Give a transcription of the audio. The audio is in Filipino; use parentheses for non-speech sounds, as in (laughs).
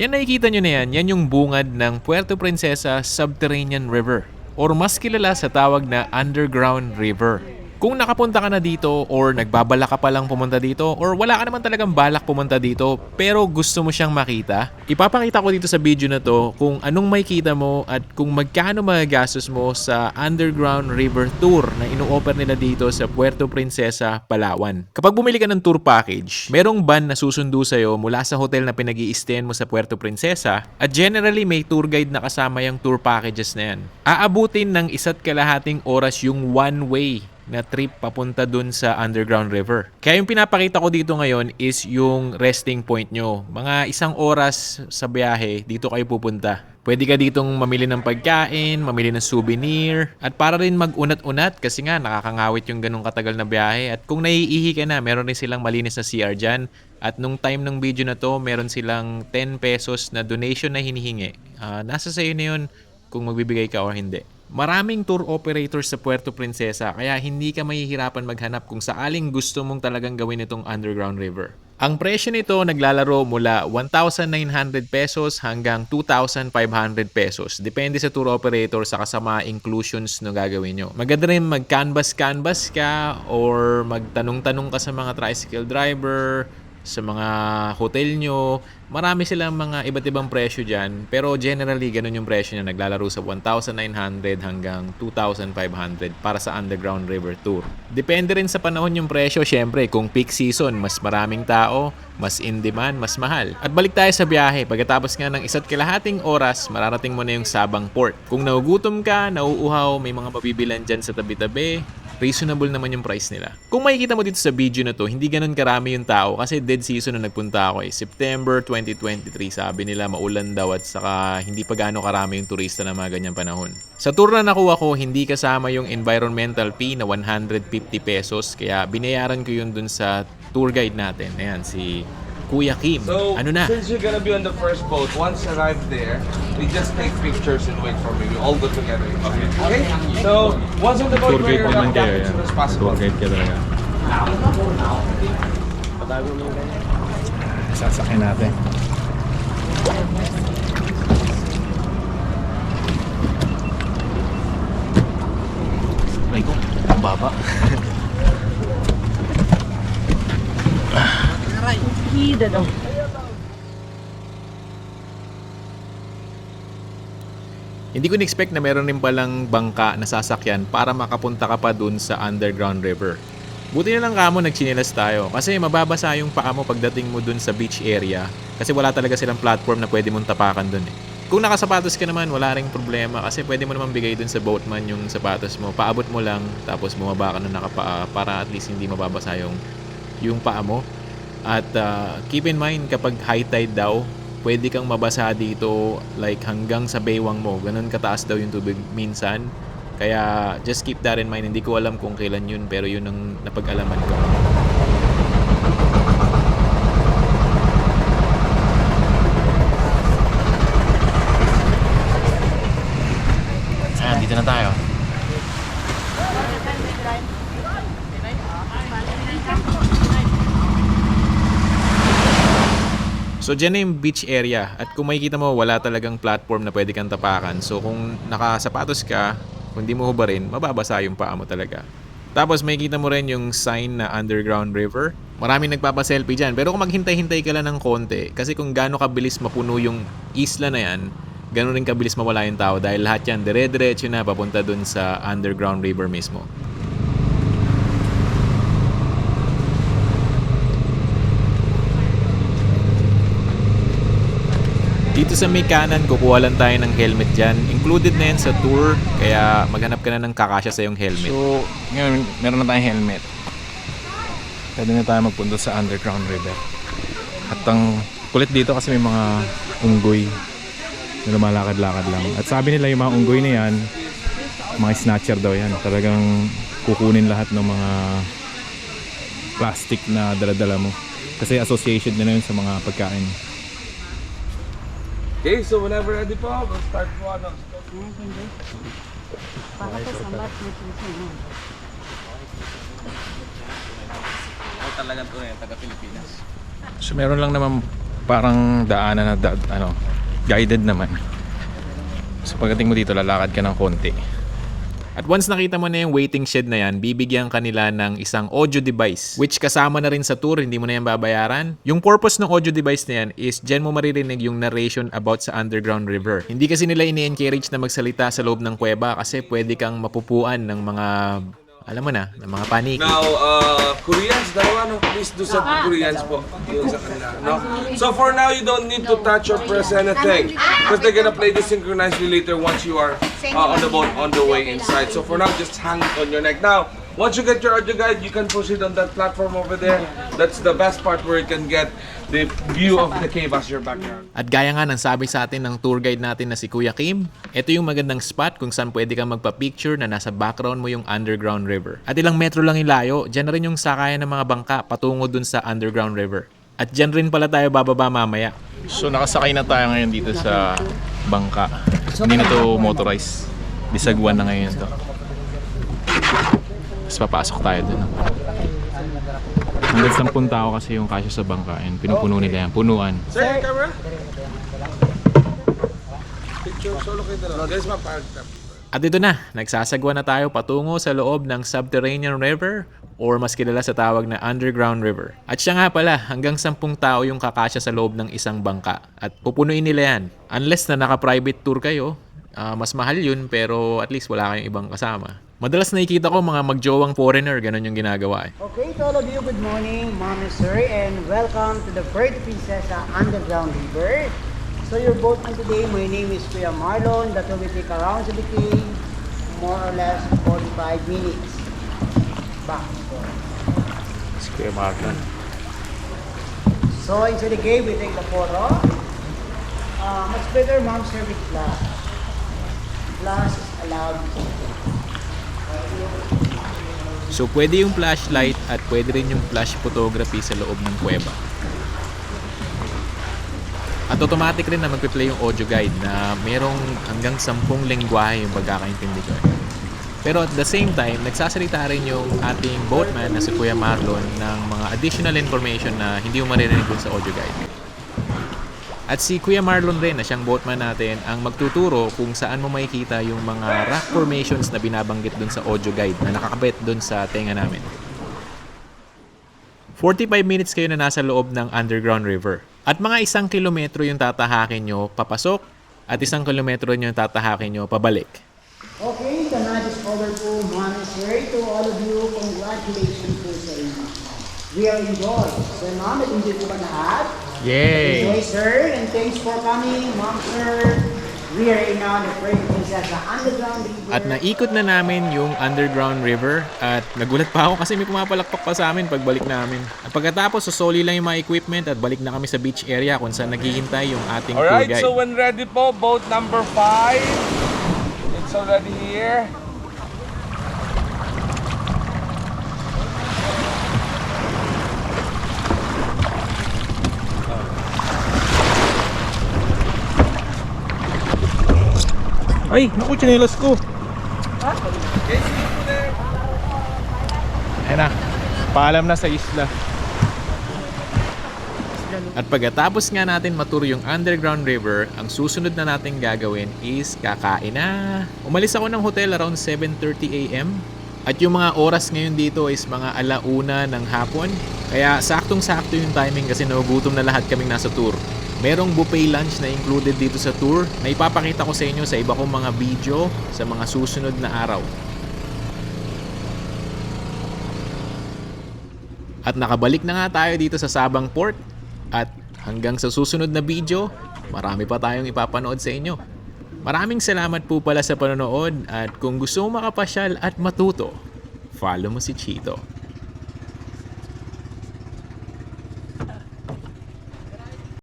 Yan nakikita nyo na yan, yan yung bungad ng Puerto Princesa Subterranean River or mas kilala sa tawag na Underground River. Kung nakapunta ka na dito or nagbabala ka pa lang pumunta dito or wala ka naman talagang balak pumunta dito pero gusto mo siyang makita, ipapakita ko dito sa video na to kung anong makikita mo at kung magkano magagastos mo sa Underground River Tour na ino-offer nila dito sa Puerto Princesa, Palawan. Kapag bumili ka ng tour package, merong van na susundo sa'yo mula sa hotel na pinag i mo sa Puerto Princesa at generally may tour guide na kasama yung tour packages na yan. Aabutin ng isa't kalahating oras yung one way na trip papunta dun sa underground river. Kaya yung pinapakita ko dito ngayon is yung resting point nyo. Mga isang oras sa biyahe, dito kayo pupunta. Pwede ka ditong mamili ng pagkain, mamili ng souvenir, at para rin mag-unat-unat kasi nga nakakangawit yung ganong katagal na biyahe. At kung naiihi ka na, meron rin silang malinis na CR dyan. At nung time ng video na to, meron silang 10 pesos na donation na hinihingi. Ah, nasa sa'yo na yun kung magbibigay ka or hindi. Maraming tour operators sa Puerto Princesa kaya hindi ka mahihirapan maghanap kung saaling gusto mong talagang gawin itong underground river. Ang presyo nito naglalaro mula 1,900 pesos hanggang 2,500 pesos. Depende sa tour operator sa kasama inclusions na gagawin nyo. Maganda rin mag-canvas-canvas ka or magtanong-tanong ka sa mga tricycle driver, sa mga hotel nyo. Marami silang mga iba't ibang presyo dyan. Pero generally, ganun yung presyo niya. Naglalaro sa 1,900 hanggang 2,500 para sa Underground River Tour. Depende rin sa panahon yung presyo. Siyempre, kung peak season, mas maraming tao, mas in demand, mas mahal. At balik tayo sa biyahe. Pagkatapos nga ng isa't kalahating oras, mararating mo na yung Sabang Port. Kung naugutom ka, nauuhaw, may mga mabibilan dyan sa tabi-tabi, reasonable naman yung price nila. Kung makikita mo dito sa video na to, hindi ganun karami yung tao kasi dead season na nagpunta ako eh. September 2023, sabi nila maulan daw at saka hindi pa gaano karami yung turista na mga ganyang panahon. Sa tour na nakuha ko, hindi kasama yung environmental fee na 150 pesos kaya binayaran ko yun dun sa tour guide natin. Ayan, si Kuya Kim. So, ano na? since you're gonna be on the first boat, once arrived there, we just take pictures and wait for me. We all go together. Okay. Okay. So, once on the boat, Tour we're guide naman gonna kayo as yan. soon as possible. Tour guide ka talaga. Sasakyan natin. Ay ko, ang baba. (laughs) Hida daw. Hindi ko in-expect na meron rin palang bangka na sasakyan para makapunta ka pa dun sa underground river. Buti na lang kamo nagchinelas tayo kasi mababasa yung paa mo pagdating mo dun sa beach area kasi wala talaga silang platform na pwede mong tapakan dun eh. Kung nakasapatos ka naman, wala ring problema kasi pwede mo naman bigay dun sa boatman yung sapatos mo. Paabot mo lang tapos bumaba ka na nakapaa para at least hindi mababasa yung, yung paa mo. At uh, keep in mind kapag high tide daw, pwede kang mabasa dito like hanggang sa baywang mo. Ganun kataas daw yung tubig minsan. Kaya just keep that in mind. Hindi ko alam kung kailan yun pero yun ang napag-alaman ko. Ah, dito na tayo. So dyan na yung beach area at kung makikita mo wala talagang platform na pwede kang tapakan. So kung nakasapatos ka, kung di mo hubarin, mababasa yung paa mo talaga. Tapos makikita mo rin yung sign na underground river. Maraming nagpapaselfie dyan. Pero kung maghintay-hintay ka lang ng konti, kasi kung gaano kabilis mapuno yung isla na yan, gano'n rin kabilis mawala yung tao dahil lahat yan dire-diretso na papunta dun sa underground river mismo. Dito sa may kanan, kukuha lang tayo ng helmet dyan. Included na yan sa tour, kaya maghanap ka na ng kakasya sa yung helmet. So, ngayon, meron na tayong helmet. Pwede na tayo magpunta sa underground river. At ang kulit dito kasi may mga unggoy na lumalakad-lakad lang. At sabi nila yung mga unggoy na yan, mga snatcher daw yan. Talagang kukunin lahat ng mga plastic na daladala mo. Kasi association nila yun sa mga pagkain. Okay, so whenever ready po, we'll start po ano. Para ko sa mat. Ako talaga to eh, taga Pilipinas. So meron lang naman parang daanan na da, ano, guided naman. So pagdating mo dito, lalakad ka ng konti. At once nakita mo na yung waiting shed na yan, bibigyan kanila ng isang audio device which kasama na rin sa tour, hindi mo na yan babayaran. Yung purpose ng audio device na yan is dyan mo maririnig yung narration about sa underground river. Hindi kasi nila ini-encourage na magsalita sa loob ng kuweba kasi pwede kang mapupuan ng mga, alam mo na, ng mga paniki. Now, uh, Koreans, dalawa no, please do some Koreans po. Yun sa kanila, no? So for now, you don't need to touch or press anything. Because they're gonna play this synchronously later once you are uh, on the boat, on the way inside. So for now, just hang it on your neck. Now, once you get your audio guide, you can proceed on that platform over there. That's the best part where you can get the view of the cave as your background. At gaya nga ng sabi sa atin ng tour guide natin na si Kuya Kim, ito yung magandang spot kung saan pwede kang magpa-picture na nasa background mo yung underground river. At ilang metro lang yung layo, dyan na rin yung sakayan ng mga bangka patungo dun sa underground river. At dyan rin pala tayo bababa mamaya. So nakasakay na tayo ngayon dito sa bangka. Hindi na to motorized. Bisagwan na ngayon to. Tapos papasok tayo dun. Hanggang 10 tao kasi yung kasya sa bangka and pinupuno nila yan. Punuan. Sir, camera? Picture solo kayo dalawa. Guys, ma-park At ito na, nagsasagwa na tayo patungo sa loob ng subterranean river or mas kilala sa tawag na underground river. At siya nga pala, hanggang 10 tao yung kakasya sa loob ng isang bangka. At pupunuin nila yan. Unless na naka-private tour kayo, ah, mas mahal yun pero at least wala kayong ibang kasama. Madalas nakikita ko mga magjowang foreigner, ganun yung ginagawa eh. Okay, to all of you, good morning, Mom and Sir, and welcome to the Puerto Princesa Underground River. So your boatman today, my name is Kuya Marlon. That will take around the cave, more or less 45 minutes. Back and forth. Si Kuya Marlon. So inside the cave, we take the photo. Uh, much better, Mom, Sir, with flash. Flash is. So pwede yung flashlight at pwede rin yung flash photography sa loob ng kuweba. At automatic rin na magpe-play yung audio guide na merong hanggang 10 lengguwahe yung pagkakaintindi ko. Pero at the same time, nagsasalita rin yung ating boatman na si Kuya Marlon ng mga additional information na hindi mo maririnig sa audio guide. At si Kuya Marlon rin na siyang boatman natin ang magtuturo kung saan mo makikita yung mga rock formations na binabanggit dun sa audio guide na nakakabit dun sa tenga namin. 45 minutes kayo na nasa loob ng underground river. At mga isang kilometro yung tatahakin nyo papasok at isang kilometro yung tatahakin nyo pabalik. Okay, the night is over po, Sir. To all of you, congratulations po sa inyo. We are enjoyed. Enjoy po ba lahat? Yay! Enjoy, sir, and thanks for coming, Mom, sir. We are in now the Puerto Princesa Underground River. At naikot na namin yung underground river at nagulat pa ako kasi may pumapalakpak pa sa amin pagbalik namin. At pagkatapos, susoli lang yung mga equipment at balik na kami sa beach area kung saan naghihintay yung ating tour Alright, guide. so when ready po, boat number 5. It's already here. Ay, naku, chinelas ko. Ayan na. Paalam na sa isla. At pagkatapos nga natin matur yung underground river, ang susunod na natin gagawin is kakain na. Umalis ako ng hotel around 7.30 a.m. At yung mga oras ngayon dito is mga alauna ng hapon. Kaya saktong-sakto yung timing kasi nagugutom na lahat kaming nasa tour. Merong buffet lunch na included dito sa tour na ipapakita ko sa inyo sa iba kong mga video sa mga susunod na araw. At nakabalik na nga tayo dito sa Sabang Port. At hanggang sa susunod na video, marami pa tayong ipapanood sa inyo. Maraming salamat po pala sa panonood at kung gusto mo makapasyal at matuto, follow mo si Chito.